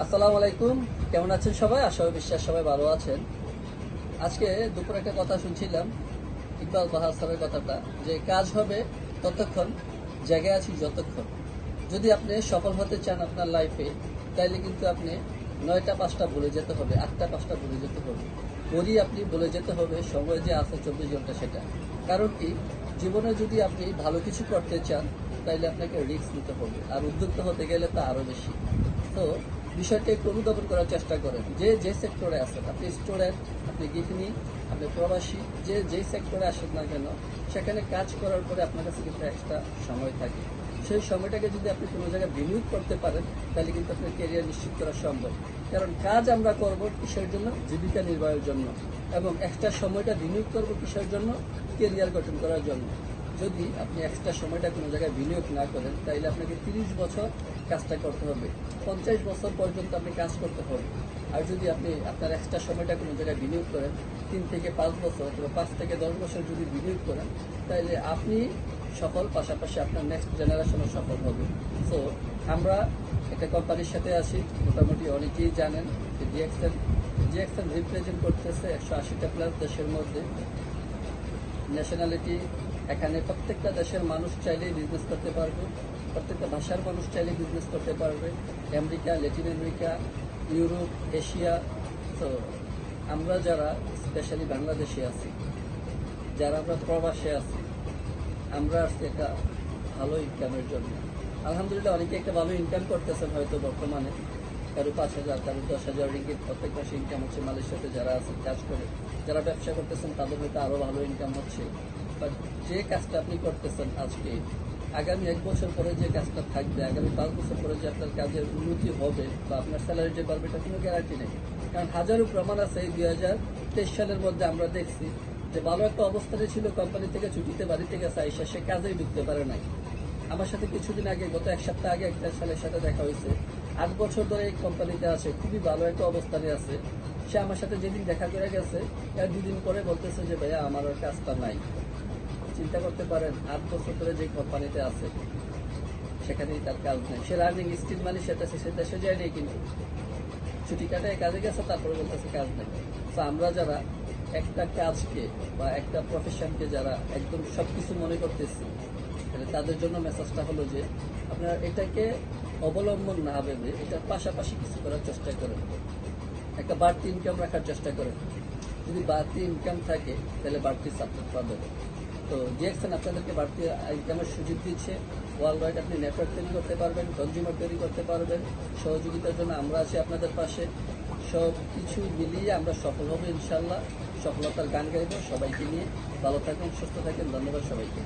আসসালামু আলাইকুম। কেমন আছেন সবাই? আশা বিশ্বাস সবাই ভালো আছেন। আজকে দুপুর একটা কথা শুনছিলাম, ইকবাল বাহার স্যারের কথাটা, যে কাজ হবে ততক্ষণ, জায়গায় আছি যতক্ষণ। যদি আপনি সফল হতে চান আপনার লাইফে তাইলে কিন্তু আপনি নয়টা, পাঁচটা ভুলে যেতে হবে, আটটা, পাঁচটা ভুলে যেতে হবে। ওরই আপনি বলে যেতে হবে, সময় যে আছে চব্বিশ ঘণ্টা সেটা। কারণ কি? জীবনে যদি আপনি ভালো কিছু করতে চান, তাইলে আপনাকে রিস্ক নিতে হবে, আর উদ্যোক্তা হতে গেলে তা আরও বেশি। তো বিষয়টা একটু অনুধাবন করার চেষ্টা করেন। যে যে সেক্টরে আছেন, আপনি স্টুডেন্ট আপনি গৃহিণী, আপনি প্রবাসী, যে যে সেক্টরে আসেন না কেন, সেখানে কাজ করার পরে আপনার কাছে কিন্তু একটা সময় থাকে। সেই সময়টাকে যদি আপনি কোনো জায়গায় বিনিয়োগ করতে পারেন, তাহলে কিন্তু আপনার কেরিয়ার নিশ্চিত করা সম্ভব। কারণ কাজ আমরা করব কিসের জন্য? জীবিকা নির্বাহের জন্য। এবং একটা সময়টা বিনিয়োগ করব কিসের জন্য? কেরিয়ার গঠন করার জন্য। যদি আপনি এক্সট্রা সময়টা কোনো জায়গায় বিনিয়োগ না করেন তাহলে আপনাকে তিরিশ বছর কাজটা করতে হবে। পঞ্চাশ বছর পর্যন্ত আপনি কাজ করতে হবে। আর যদি আপনি আপনার এক্সট্রা সময়টা কোনো জায়গায় বিনিয়োগ করেন, তিন থেকে পাঁচ বছর অথবা পাঁচ থেকে দশ বছর যদি বিনিয়োগ করেন তাহলে আপনি সফল, পাশাপাশি আপনার নেক্সট জেনারেশনও সফল হবে। সো আমরা একটা কোম্পানির সাথে আছি, মোটামুটি অনেকেই জানেন যে ডিএক্সএন ডিএক্সএন রিপ্রেজেন্ট করতেছে একশো আশিটা প্লাস দেশের মধ্যে। ন্যাশনালিটি এখানে প্রত্যেকটা দেশের মানুষ চাইলেই বিজনেস করতে পারবে, প্রত্যেকটা ভাষার মানুষ চাইলে বিজনেস করতে পারবে। America Latin America, Europe, Asia, তো আমরা যারা স্পেশালি বাংলাদেশে আছি, যারা আমরা প্রবাসে আছি, আমরা আসছি একটা ভালো ইনকামের জন্য। আলহামদুলিল্লাহ অনেকে একটা ভালো ইনকাম করতেছেন হয়তো বর্তমানে, কারও পাঁচ হাজার, কারও দশ হাজার রিঙ্গিত, প্রত্যেক মাসে ইনকাম হচ্ছে। মালয়েশিয়াতে যারা আছে কাজ করে, যারা ব্যবসা করতেছেন, তাদের হয়তো আরও ভালো ইনকাম হচ্ছে। বাট যে কাজটা আপনি করতেছেন আজকে, আগামী এক বছর পরে যে কাজটা থাকবে, আগামী পাঁচ বছর পরে যে আপনার কাজের উন্নতি হবে বা আপনার স্যালারি যে বাড়বে, এটা কোনো গ্যারান্টি নেই। কারণ হাজারো প্রমাণ আছে এই দুই হাজার তেইশ সালের মধ্যে আমরা দেখছি যে ভালো একটা অবস্থানে ছিল কোম্পানি থেকে ছুটিতে বাড়ি থেকে আইসা সে কাজেই ঢুকতে পারে নাই। আমার সাথে কিছুদিন আগে, গত এক সপ্তাহ আগে একটা ছেলের সাথে দেখা হয়েছে। আট বছর ধরে এই কোম্পানিতে আছে, খুবই ভালো একটা অবস্থানে আছে। সে আমার সাথে যেদিন দেখা করে গেছে, এর দুদিন পরে বলতেছে যে, ভাইয়া, আমার আর কাজটা নাই। চিন্তা করতে পারেন, আট বছর ধরে যে কোম্পানিতে আছে, সেখানেই তার কাজ নেই। সে রানিং স্টিল মানে সেটা, সে দেশে যায় নেই কিন্তু ছুটি কাটায় কাজে গেছে, তারপরে বলতেছে কাজ নেই। তো আমরা যারা একটা কাজকে বা একটা প্রফেশনকে যারা একদম সবকিছু মনে করতেছি, তাহলে তাদের জন্য মেসেজটা হলো যে, আপনারা এটাকে অবলম্বন না ভেবে এটার পাশাপাশি কিছু করার চেষ্টা করেন। একটা বাড়তি ইনকাম রাখার চেষ্টা করেন। যদি বাড়তি ইনকাম থাকে, তাহলে বাড়তি সাপোর্ট পাবেন। তো ডিএক্সএন আপনাদেরকে বাড়তি ইনকামের সুযোগ দিচ্ছে। ওয়ার্ল্ড ওয়াইড আপনি নেটওয়ার্ক তৈরি করতে পারবেন কনজিউমার তৈরি করতে পারবেন। সহযোগিতার জন্য আমরা আছি আপনাদের পাশে। সব কিছু মিলিয়ে আমরা সফল হব ইনশাল্লাহ সফলতার গান গাইব সবাইকে নিয়ে। ভালো থাকেন সুস্থ থাকেন ধন্যবাদ সবাইকে।